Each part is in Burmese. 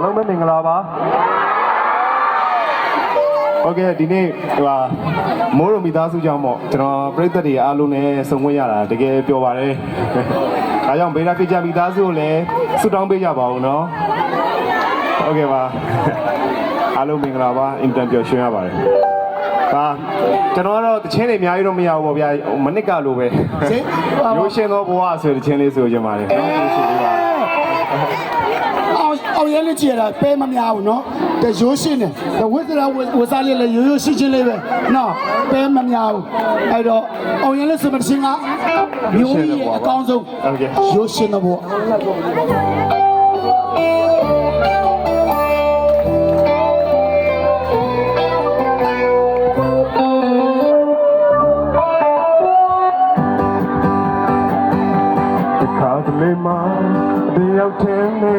အားလုံးပဲမင်္ဂလာပါဟုတ်ကဲ့ဒီနေ့ဟိုဟာမိုးရုံမိသားစုကြောင့်ပေါ့ကျွန်တော်ပြိသက်တွေအားလုံးနဲ့ဆုံခွင့်ရတာတကယ်ပျော်ပါတယ်။ဒါကြောင့်ဗေဒကိကြမိသားစုကိုလည်းဆုတောင်းပေးကြပါဦးနော်။ဟုတ်ကဲ့ပါ။အားလုံးမင်္ဂလာပါအင်တန်ပျော်ရွှင်ရပါတယ်။ပါကျွန်တော်ကတော့တချင်းတွေအများကြီးတော့မရဘူးပေါ့ဗျာမနစ်ကလိုပဲရိုးရှင်းသောဘဝဆိုတဲ့တချင်းလေးဆိုကြပါတယ်နော်ဆိုပါ အောင်ရဲလေးကြည့်ရတာပဲမများဘူးနော်တရိုးရှင်းတယ်ဝစ်စရာဝစားလေးလည်းရိုးရိုးရှင်းရှင်းလေးပဲနော်ပဲမများဘူးအဲ့တော့အောင်ရဲလေးစမတင်ကမျိုးကြီးအကောင်းဆုံးရိုးရှင်းတော့ဘော ခါတလေမှတယောက်တည်းနေ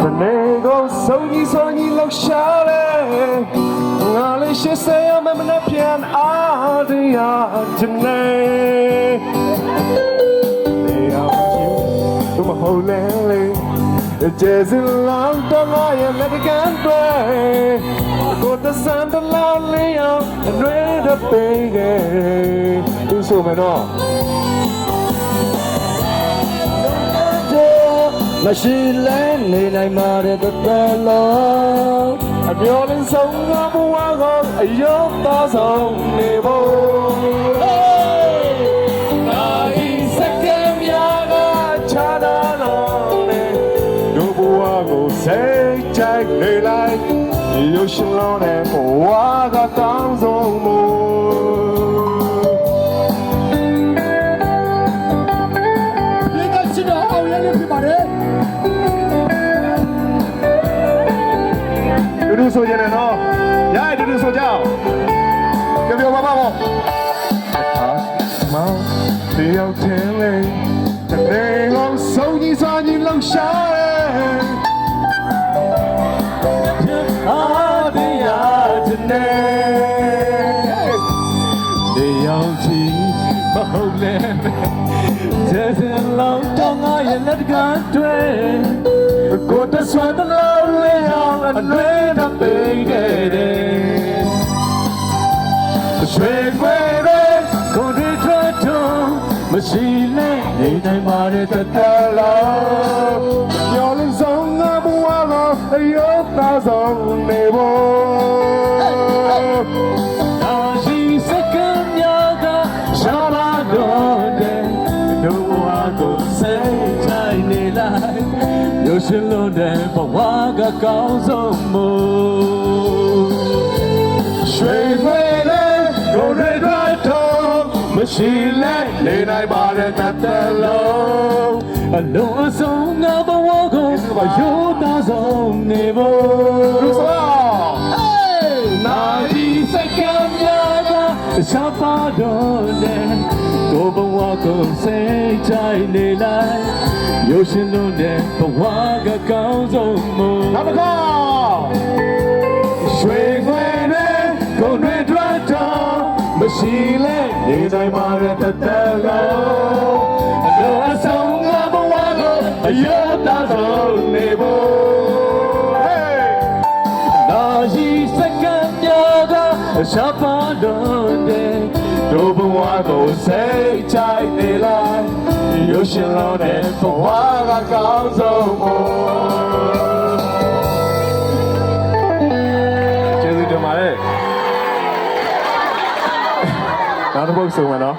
တနေ့ကိုစုံကြီးစုံကြီးလောက်ရှာလေငါလေးရှိစေရမမနဲ့ပြန်အားတရားတနေ့နေအောင်ကြည့်သူမဟုတ်လဲလေကျေစင်လောင်းတော့ငါရဲ့လက်ကန်တွေကိုတစံတလောင်းလေးအောင်အရွယ်တပေးခဲ့သူဆိုမယ်တော့ မရှိလဲနေနိုင်မှာတဲ့တသက်လုံးအပြောင်းလေးဆုံးကဘဝကအယောသားဆုံးနေဖို့နိုင်စကံများကချာနာလို့နေဒုဘဝကိုစိတ်ကြိုက်နေလိုက်ရုပ်ရှင်လုံးနဲ့ဘဝကတောင်းဆုံး လေးဖြစ်ပါတယ်တူတူဆိုကြတယ်နော်ရရတူတူဆိုကြအောင်ကြောင်ကြောင်ပါပါပေါ့အခါမောင်တယောက်ချင်းလေးတနေ့လုံးစုံကြီးစွာကြီးလှူရှာတယ်အားတရားတနေ့တယောက်ချင်းမဟုတ် လဲကျေစင်လုံးတော့ငါရဲ့လက်ကတွေ့ကိုတဆွမ်းတလုံးလေးအောင်အလွဲတော့ပေးခဲ့တယ်ရွှေခွေတွေကိုဒီထွက်ထုံးမရှိလဲနေနိုင်ပါတဲ့တတလုံးညော်လေးဆုံးငါဘဝကအယောသားဆုံးနေဖို့ ရုပ်ရှင်လုံးတဲ့ဘဝကကောင်းဆုံးမို့ရွှေခွေလေးကိုယ်တွေတွေ့တော့မရှိလဲနေနိုင်ပါတဲ့တသက်လုံးအလုံးအစုံငါဘဝကိုအယုဒ္ဓဆုံးနေဖို့လူဆောင်နာဒီစကံများကရှားပါတော့တယ်ကိုယ်ဘဝကိုစိတ်တိုင်းနေလိုက် ရုပ်ရှင်လုံးတဲ့ဘဝကကောင်းဆုံးမို့နောက်တစ်ခါရွှေခွေနဲ့ကုန်တွေထွက်တော့မရှိလဲနေတိုင်းမှာတဲ့တသက်လုံးအလိုအဆုံးငါဘဝကိုအယုဒ္ဓဆုံးနေဖို့နာရှိစကံများကရှားပါတော့တဲ့ဒုဘဝကိုစိတ်ချိုက်နေလိုက် ရုပ်ရှင်လုံးနဲ့ဘဝကကောင်းဆုံးမို့ကျေးဇူးတင်ပါတယ်နောက်တစ်ပုတ်ဆိုမယ်နော်